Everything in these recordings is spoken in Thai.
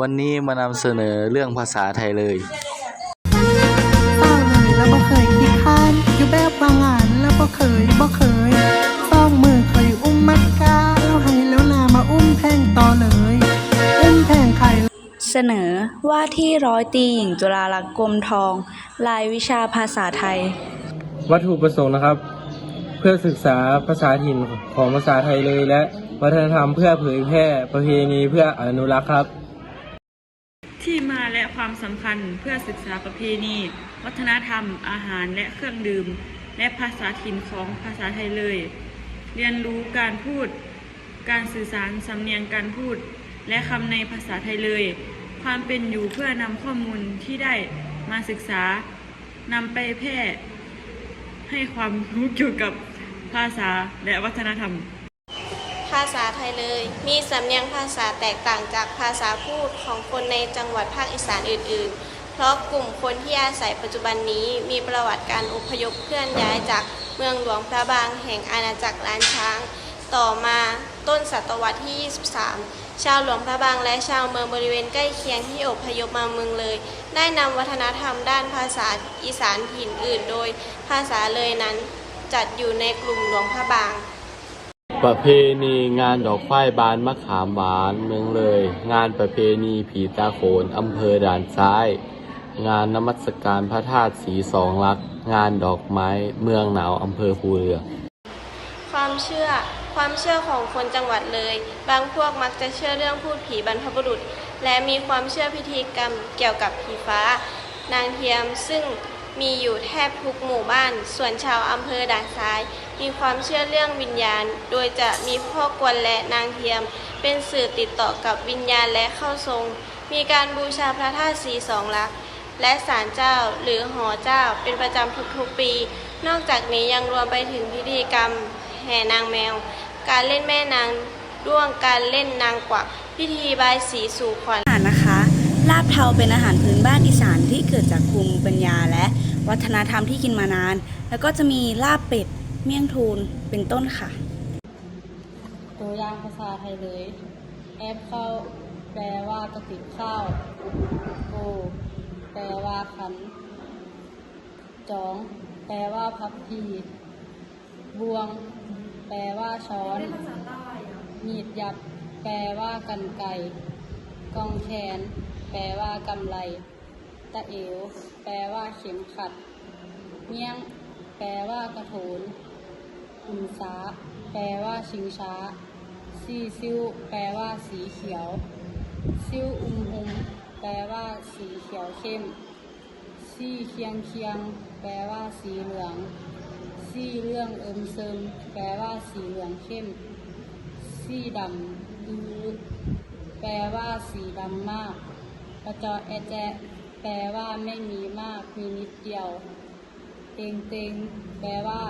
วันนี้มานำเสนอเรื่องภาษาไทยเลยเศร้าเลยแล้วบ่เคยคิดค้านอยู่แบบว่างานแล้วบ่เคยบ่เคยสองมือเคยอุ้มมัดกาแล้วให้แล้วนามาอุ้มแพงต่อเลย อุ้มแพงไข่เสนอว่าที่ร้อยตรีหญิงจุฬาลักษณ์กรมทอง รายวิชาภาษาไทย วัตถุประสงค์นะครับ เพื่อศึกษาภาษาถิ่นของภาษาไทยเลยและ วัฒนธรรมเพื่อเผยแพร่ประเพณีเพื่ออนุรักษ์ครับ ที่มาและความสำคัญเพื่อศึกษาประเพณี วัฒนธรรม อาหารและเครื่องดื่ม และภาษาถิ่นของภาษาไทยเลย เรียนรู้การพูด การสื่อสารสำเนียงการพูด และคำในภาษาไทยเลย ความเป็นอยู่เพื่อนำข้อมูลที่ได้มาศึกษานำไปแพร่ให้ความรู้เกี่ยวกับภาษาและวัฒนธรรมาษาไทยเลย มีสำเนียงภาษาแตกต่างจากภาษาพูดของคนในจังหวัดภาคอีสานอื่น ๆ เพราะกลุ่มคนที่อาศัยปัจจุบันนี้มีประวัติการอพยพเคลื่อนย้ายจากเมืองหลวงพระบางแห่งอาณาจักรล้านช้าง ต่อมาต้นศตวรรษที่ 23 ชาวหลวงพระบางและชาวเมืองบริเวณใกล้เคียงที่อพยพมาเมืองเลย ได้นำวัฒนธรรมด้านภาษาอีสานถิ่นอื่น โดยภาษาเลยนั้นจัดอยู่ในกลุ่มหลวงพระบาง ประเพณีงานดอกไฟบานมะขามหวานเมืองเลย งานประเพณีผีตาโขนอำเภอด่านซ้าย งานนมัสการพระธาตุสีสองลักษณ์งานดอกไม้เมืองหนาวอำเภอภูเรือ ความเชื่อ ความเชื่อของคนจังหวัดเลย บางพวกมักจะเชื่อเรื่องพูดผีบรรพบุรุษ และมีความเชื่อพิธีกรรมเกี่ยวกับผีฟ้า นางเทียมซึ่ง มีอยู่แทบทุกหมู่บ้าน ส่วนชาวอำเภอด่านซ้าย มีความเชื่อเรื่องวิญญาณ โดยจะมีพ่อกวนและนางเทียม เป็นสื่อติดต่อกับวิญญาณและเข้าทรง มีการบูชาพระธาตุสีสองลักษณ์และศาลเจ้าหรือหอเจ้าเป็นประจำทุกๆปี นอกจากนี้ยังรวมไปถึงพิธีกรรมแห่นางแมว การเล่นแม่นางด้วงการเล่นนางกวักพิธีบายสีสู่ขวัญอาหารนะคะ ลาบเทาเป็นอาหารพื้นบ้านอีสาน จากภูมิปัญญาและวัฒนธรรมที่กินมานาน แล้วก็จะมีลาบเป็ด เมี่ยงทูนเป็นต้นค่ะ ตัวอย่างภาษาไทยเลยแอปเข้าแปลว่ากระติบข้าวโอแปลว่าขันจอง แปลว่าพับพีบวง แปลว่าช้อน มีดยับ แปลว่ากันไก่กองแขน แปลว่ากำไร ตะเอว แปลว่าเข็มขัดเมี่ยง แปลว่ากระโถนอุนสาแปลว่าชิงช้า ซีซิวแปลว่าสีเขียว ซิวอุมหุม แปลว่าสีเขียวเข้ม ซีเคียงเคียง แปลว่าสีเหลือง ซีเรื่องเอิมเซิม แปลว่าสีเหลืองเข้ม ซีดำอือแปลว่าสีดำมาก กระจอแอแจ แปลว่าไม่มีมาก มีนิดเดียว เต็งเต็งแปลว่า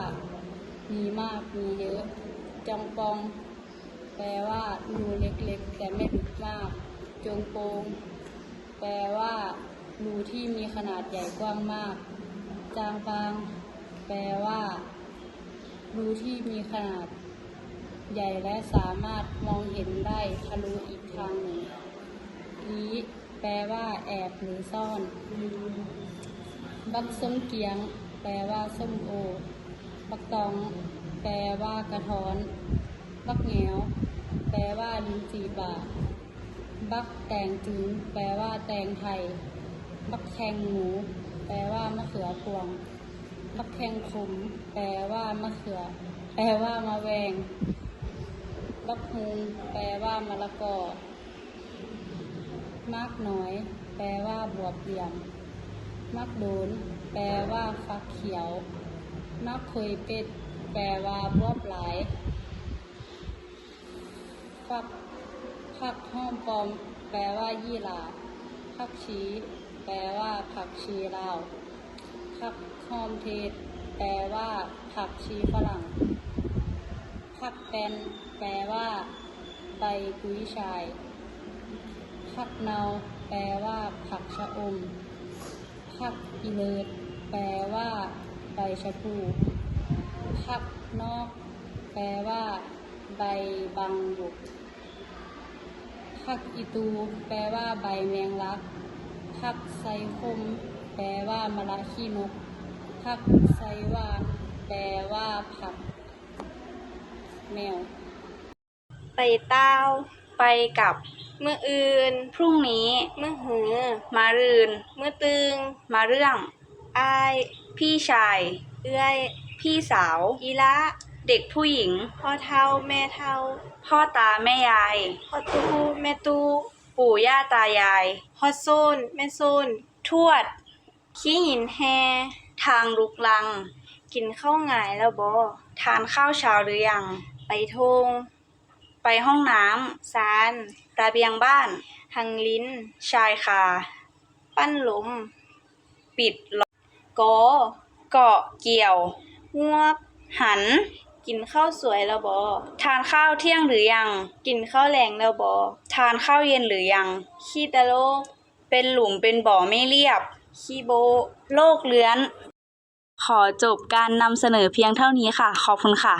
มีมาก มีเยอะ จองปอง แปลว่ารูเล็กๆ แต่ไม่ลึกมาก จงโปง แปลว่ารูที่มีขนาดใหญ่กว้างมาก จางปาง แปลว่ารูที่มีขนาดใหญ่และสามารถมองเห็นได้ทะลุอีกทางหนึ่งลี แปลว่าแอบหรือซ่อน บักส้มเกียง แปลว่าส้มโอ บักตอง แปลว่ากระท้อน บักเหงียวแปลว่าลิ้นจี่ป่าบักแตงจึงแปลว่าแตงไทย บักแขงหมู แปลว่ามะเขือพวง บักแขงขมแปลว่ามะเขือ แปลว่ามะแวง บักฮุงแปลว่ามะละกอ มากน้อย แปลว่าบวบเหลี่ยม มักโดน แปลว่าฟักเขียว มักเคยเป็ด แปลว่าบวบหลาย ฟักผักห้อมปอม แปลว่ายี่หร่าผักชี แปลว่าผักชีลาวผักหอมเทศ แปลว่าผักชีฝรั่งผักแปนแปลว่าใบกุ้ยชาย ผักเนาแปลว่าผักชะอม ผักอีเลิศแปลว่าใบชะพูผักนอก แปลว่า ใบบังบุกผักอีตู แปลว่าใบแมงลักผักไซคม แปลว่ามะละขี้นกผักไซหวาแปลว่าผัก แมว ไปเต้า ไปกับ มืออื่น พรุ่งนี้มือหือ มารืนมือตึง มาเรื่องอายพี่ชาย เอื้อย พี่สาวอีละเด็กผู้หญิง พ่อเท่าแม่เท่า พ่อตาแม่ยาย พ่อตู้แม่ตู้ปู่ย่าตายายพ่อโซนแม่โซนทวด ขี้หินแฮ ทางลุกลัง กินข้าวหงายแล้วบอทานข้าวเช้าหรือยัง ไปทง ไปห้องน้สารำระเบียงบ้านหังลิ้น ชายคา ปั้นหลมปิดล้อกอเกาะเกี่ยวงวก หัน กินข้าวสวยแล้วบอ ทานข้าวเที่ยงหรือยัง กินข้าวแรงแล้วบอ ทานข้าวเย็นหรือยัง ขี้ตะโลก เป็นหลุมเป็นบ่อไม่เรียบ ขี้โบ โลกเลื้อน ขอจบการนำเสนอเพียงเท่านี้ค่ะ ขอบคุณค่ะ